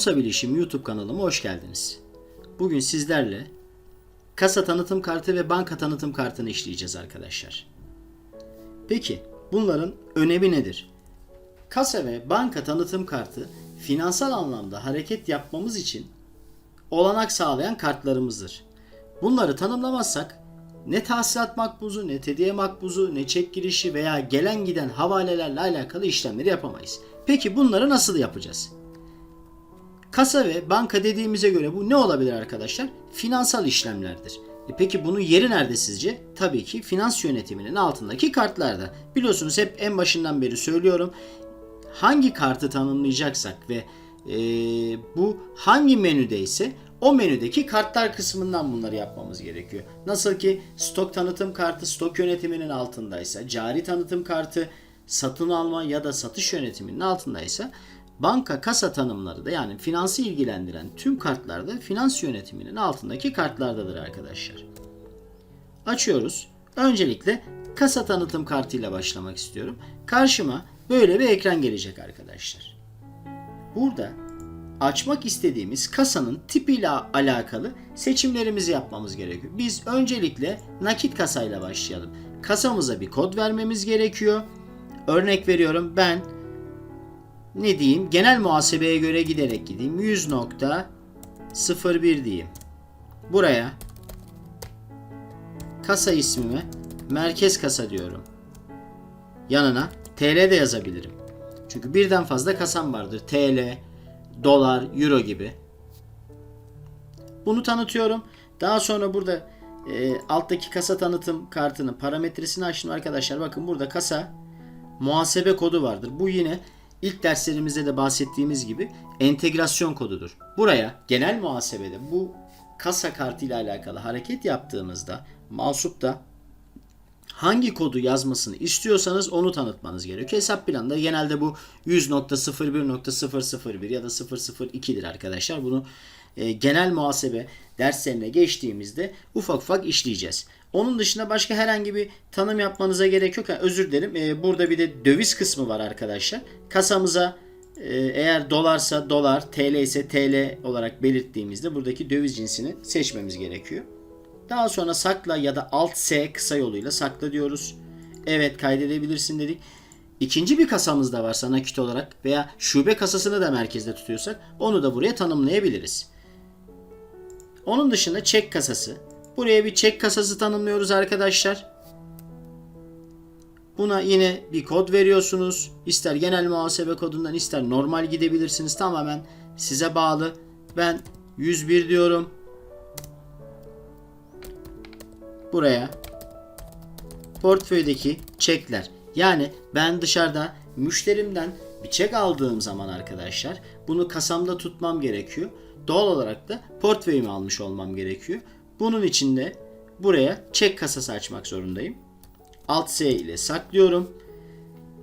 Bosa Bilişim YouTube kanalıma hoş geldiniz. Bugün sizlerle kasa tanıtım kartı ve banka tanıtım kartını işleyeceğiz arkadaşlar. Peki bunların önemi nedir? Kasa ve banka tanıtım kartı finansal anlamda hareket yapmamız için olanak sağlayan kartlarımızdır. Bunları tanımlamazsak ne tahsilat makbuzu, ne tediye makbuzu, ne çek girişi veya gelen giden havalelerle alakalı işlemleri yapamayız. Peki bunları nasıl yapacağız? Kasa ve banka dediğimize göre bu ne olabilir arkadaşlar? Finansal işlemlerdir. E peki bunun yeri nerede sizce? Tabii ki finans yönetiminin altındaki kartlarda. Biliyorsunuz hep en başından beri söylüyorum. Hangi kartı tanımlayacaksak ve e, bu hangi menüdeyse o menüdeki kartlar kısmından bunları yapmamız gerekiyor. Nasıl ki stok tanıtım kartı stok yönetiminin altındaysa, cari tanıtım kartı satın alma ya da satış yönetiminin altındaysa banka kasa tanımları da yani finansı ilgilendiren tüm kartlar da finans yönetiminin altındaki kartlardadır arkadaşlar. Açıyoruz. Öncelikle kasa tanıtım kartıyla başlamak istiyorum. Karşıma böyle bir ekran gelecek arkadaşlar. Burada açmak istediğimiz kasanın tipiyle alakalı seçimlerimizi yapmamız gerekiyor. Biz öncelikle nakit kasayla başlayalım. Kasamıza bir kod vermemiz gerekiyor. Örnek veriyorum ben ne diyeyim genel muhasebeye göre giderek gideyim 100.01 diyeyim. Buraya kasa ismimi merkez kasa diyorum. Yanına TL de yazabilirim. Çünkü birden fazla kasam vardır. TL, dolar, euro gibi. Bunu tanıtıyorum. Daha sonra burada e, alttaki kasa tanıtım kartının parametresini açtım arkadaşlar. Bakın burada kasa muhasebe kodu vardır. Bu yine ilk derslerimizde de bahsettiğimiz gibi entegrasyon kodudur. Buraya genel muhasebede bu kasa kartı ile alakalı hareket yaptığımızda Mouseup'ta hangi kodu yazmasını istiyorsanız onu tanıtmanız gerekiyor. Hesap planında genelde bu 100.01.001 ya da 002'dir arkadaşlar. Bunu e, genel muhasebe derslerine geçtiğimizde ufak ufak işleyeceğiz. Onun dışında başka herhangi bir tanım yapmanıza gerek yok. Ha, özür dilerim. E, burada bir de döviz kısmı var arkadaşlar. Kasamıza e, eğer dolarsa dolar, TL ise TL olarak belirttiğimizde buradaki döviz cinsini seçmemiz gerekiyor. Daha sonra sakla ya da alt S kısa yoluyla sakla diyoruz. Evet kaydedebilirsin dedik. İkinci bir kasamız da varsa nakit olarak veya şube kasasını da merkezde tutuyorsak onu da buraya tanımlayabiliriz. Onun dışında çek kasası. Buraya bir çek kasası tanımlıyoruz arkadaşlar. Buna yine bir kod veriyorsunuz. İster genel muhasebe kodundan ister normal gidebilirsiniz. Tamamen size bağlı. Ben 101 diyorum. Buraya portföydeki çekler. Yani ben dışarıda müşterimden bir çek aldığım zaman arkadaşlar bunu kasamda tutmam gerekiyor. Doğal olarak da portföyümü almış olmam gerekiyor. Bunun için de buraya çek kasası açmak zorundayım. Alt S ile saklıyorum.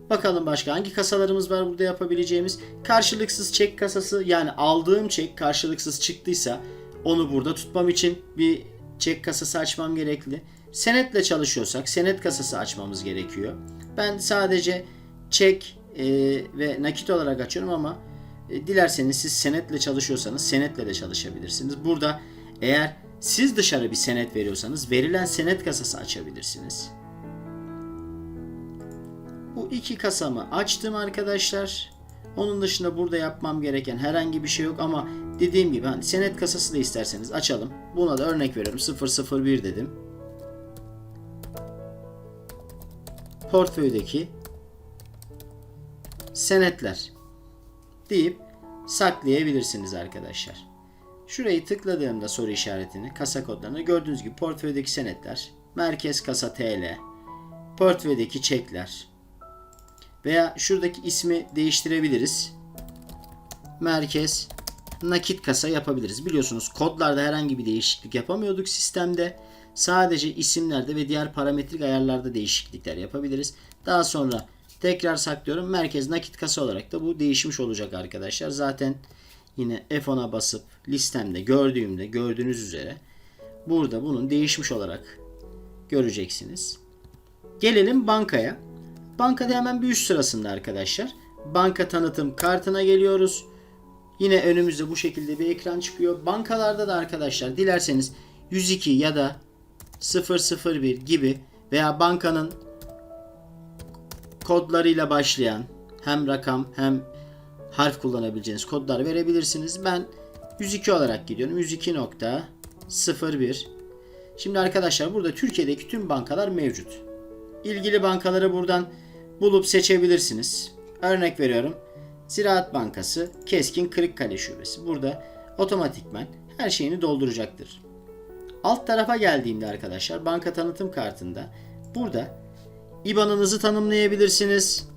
Bakalım başka hangi kasalarımız var burada yapabileceğimiz. Karşılıksız çek kasası yani aldığım çek karşılıksız çıktıysa onu burada tutmam için bir çek kasası açmam gerekli. Senetle çalışıyorsak senet kasası açmamız gerekiyor. Ben sadece çek e, ve nakit olarak açıyorum ama e, dilerseniz siz senetle çalışıyorsanız senetle de çalışabilirsiniz. Burada eğer siz dışarı bir senet veriyorsanız verilen senet kasası açabilirsiniz. Bu iki kasamı açtım arkadaşlar. Onun dışında burada yapmam gereken herhangi bir şey yok ama dediğim gibi hani senet kasası da isterseniz açalım. Buna da örnek veriyorum 001 dedim. Portföydeki senetler deyip saklayabilirsiniz arkadaşlar. Şurayı tıkladığımda soru işaretini, kasa kodlarını gördüğünüz gibi portföydeki senetler, merkez kasa TL, portföydeki çekler veya şuradaki ismi değiştirebiliriz. Merkez nakit kasa yapabiliriz. Biliyorsunuz kodlarda herhangi bir değişiklik yapamıyorduk sistemde. Sadece isimlerde ve diğer parametrik ayarlarda değişiklikler yapabiliriz. Daha sonra tekrar saklıyorum. Merkez nakit kasa olarak da bu değişmiş olacak arkadaşlar. Zaten yine F10'a basıp listemde gördüğümde gördüğünüz üzere burada bunun değişmiş olarak göreceksiniz. Gelelim bankaya. Bankada hemen bir üst sırasında arkadaşlar. Banka tanıtım kartına geliyoruz. Yine önümüzde bu şekilde bir ekran çıkıyor. Bankalarda da arkadaşlar dilerseniz 102 ya da 001 gibi veya bankanın kodlarıyla başlayan hem rakam hem harf kullanabileceğiniz kodlar verebilirsiniz. Ben 102 olarak gidiyorum. 102.01 Şimdi arkadaşlar burada Türkiye'deki tüm bankalar mevcut. İlgili bankaları buradan bulup seçebilirsiniz. Örnek veriyorum. Ziraat Bankası Keskin Kırıkkale Şubesi. Burada otomatikman her şeyini dolduracaktır. Alt tarafa geldiğimde arkadaşlar banka tanıtım kartında burada IBAN'ınızı tanımlayabilirsiniz.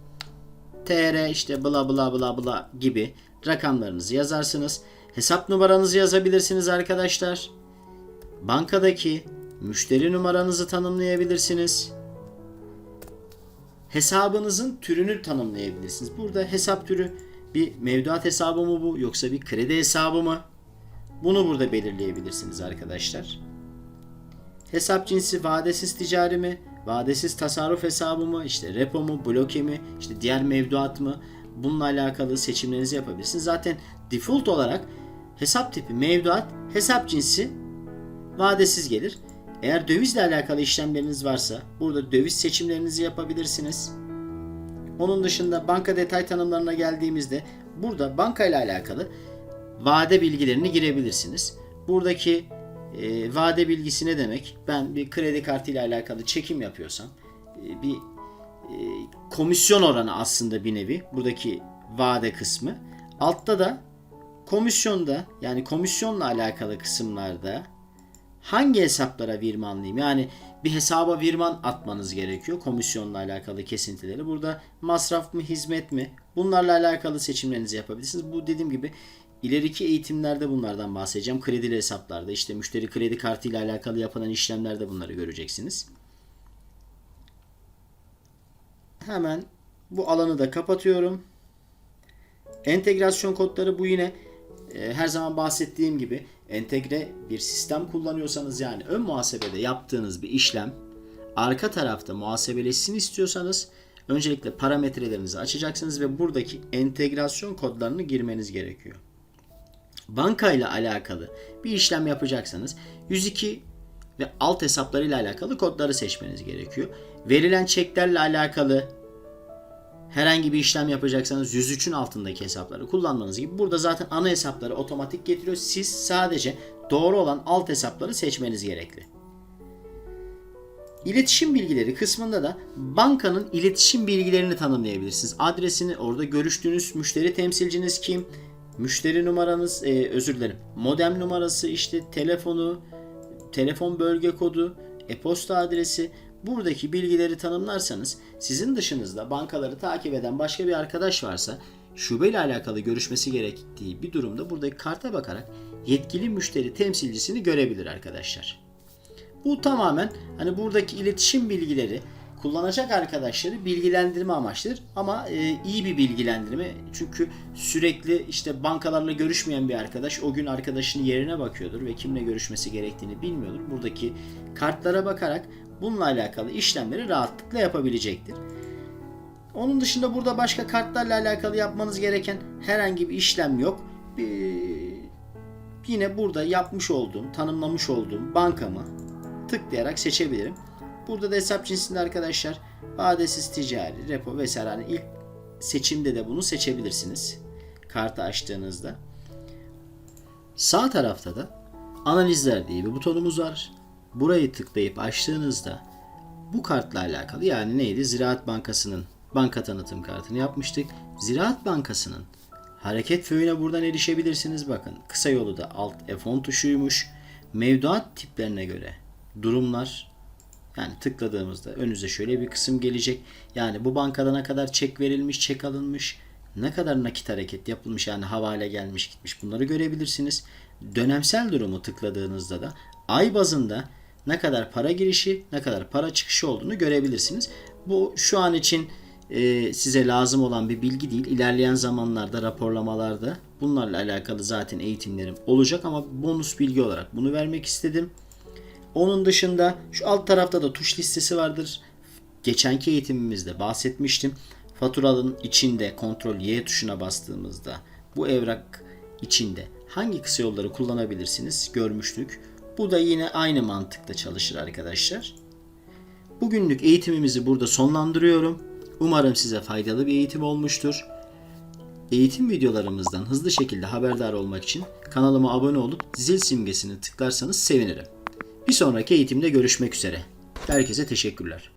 TR işte bla bla bla bla gibi rakamlarınızı yazarsınız. Hesap numaranızı yazabilirsiniz arkadaşlar. Bankadaki müşteri numaranızı tanımlayabilirsiniz. Hesabınızın türünü tanımlayabilirsiniz. Burada hesap türü bir mevduat hesabı mı bu yoksa bir kredi hesabı mı? Bunu burada belirleyebilirsiniz arkadaşlar. Hesap cinsi vadesiz ticari mi? Vadesiz tasarruf hesabı mı? İşte repo mu? Bloke mi? İşte diğer mevduat mı? Bununla alakalı seçimlerinizi yapabilirsiniz. Zaten default olarak hesap tipi mevduat, hesap cinsi vadesiz gelir. Eğer dövizle alakalı işlemleriniz varsa burada döviz seçimlerinizi yapabilirsiniz. Onun dışında banka detay tanımlarına geldiğimizde burada banka ile alakalı vade bilgilerini girebilirsiniz. Buradaki e, vade bilgisi ne demek? Ben bir kredi kartı ile alakalı çekim yapıyorsam e, bir e, komisyon oranı aslında bir nevi buradaki vade kısmı. Altta da komisyonda yani komisyonla alakalı kısımlarda hangi hesaplara virmanlıyım? Yani bir hesaba virman atmanız gerekiyor komisyonla alakalı kesintileri. Burada masraf mı hizmet mi? Bunlarla alakalı seçimlerinizi yapabilirsiniz. Bu dediğim gibi ileriki eğitimlerde bunlardan bahsedeceğim. Kredili hesaplarda işte müşteri kredi kartı ile alakalı yapılan işlemlerde bunları göreceksiniz. Hemen bu alanı da kapatıyorum. Entegrasyon kodları bu yine e, her zaman bahsettiğim gibi entegre bir sistem kullanıyorsanız yani ön muhasebede yaptığınız bir işlem arka tarafta muhasebeleşsin istiyorsanız öncelikle parametrelerinizi açacaksınız ve buradaki entegrasyon kodlarını girmeniz gerekiyor. Banka ile alakalı bir işlem yapacaksanız 102 ve alt hesaplarıyla alakalı kodları seçmeniz gerekiyor. Verilen çeklerle alakalı herhangi bir işlem yapacaksanız 103'ün altındaki hesapları kullanmanız gibi burada zaten ana hesapları otomatik getiriyor. Siz sadece doğru olan alt hesapları seçmeniz gerekli. İletişim bilgileri kısmında da bankanın iletişim bilgilerini tanımlayabilirsiniz. Adresini, orada görüştüğünüz müşteri temsilciniz kim, müşteri numaranız, e, özür dilerim, modem numarası, işte telefonu, telefon bölge kodu, e-posta adresi, buradaki bilgileri tanımlarsanız sizin dışınızda bankaları takip eden başka bir arkadaş varsa şubeyle alakalı görüşmesi gerektiği bir durumda buradaki karta bakarak yetkili müşteri temsilcisini görebilir arkadaşlar. Bu tamamen hani buradaki iletişim bilgileri kullanacak arkadaşları bilgilendirme amaçlıdır ama e, iyi bir bilgilendirme çünkü sürekli işte bankalarla görüşmeyen bir arkadaş o gün arkadaşının yerine bakıyordur ve kimle görüşmesi gerektiğini bilmiyordur. Buradaki kartlara bakarak bununla alakalı işlemleri rahatlıkla yapabilecektir. Onun dışında burada başka kartlarla alakalı yapmanız gereken herhangi bir işlem yok. Bir, yine burada yapmış olduğum, tanımlamış olduğum bankamı tıklayarak seçebilirim. Burada da hesap cinsinde arkadaşlar vadesiz ticari, repo vesaire hani ilk seçimde de bunu seçebilirsiniz. Kartı açtığınızda. Sağ tarafta da analizler diye bir butonumuz var. Burayı tıklayıp açtığınızda bu kartla alakalı yani neydi? Ziraat Bankası'nın banka tanıtım kartını yapmıştık. Ziraat Bankası'nın hareket föyüne buradan erişebilirsiniz. Bakın kısa yolu da alt F10 tuşuymuş. Mevduat tiplerine göre durumlar yani tıkladığımızda önünüze şöyle bir kısım gelecek. Yani bu bankada ne kadar çek verilmiş, çek alınmış, ne kadar nakit hareket yapılmış yani havale gelmiş gitmiş bunları görebilirsiniz. Dönemsel durumu tıkladığınızda da ay bazında ne kadar para girişi, ne kadar para çıkışı olduğunu görebilirsiniz. Bu şu an için e, size lazım olan bir bilgi değil. İlerleyen zamanlarda raporlamalarda bunlarla alakalı zaten eğitimlerim olacak ama bonus bilgi olarak bunu vermek istedim. Onun dışında şu alt tarafta da tuş listesi vardır. Geçenki eğitimimizde bahsetmiştim. Faturanın içinde kontrol Y tuşuna bastığımızda bu evrak içinde hangi kısa yolları kullanabilirsiniz görmüştük. Bu da yine aynı mantıkta çalışır arkadaşlar. Bugünlük eğitimimizi burada sonlandırıyorum. Umarım size faydalı bir eğitim olmuştur. Eğitim videolarımızdan hızlı şekilde haberdar olmak için kanalıma abone olup zil simgesini tıklarsanız sevinirim. Bir sonraki eğitimde görüşmek üzere. Herkese teşekkürler.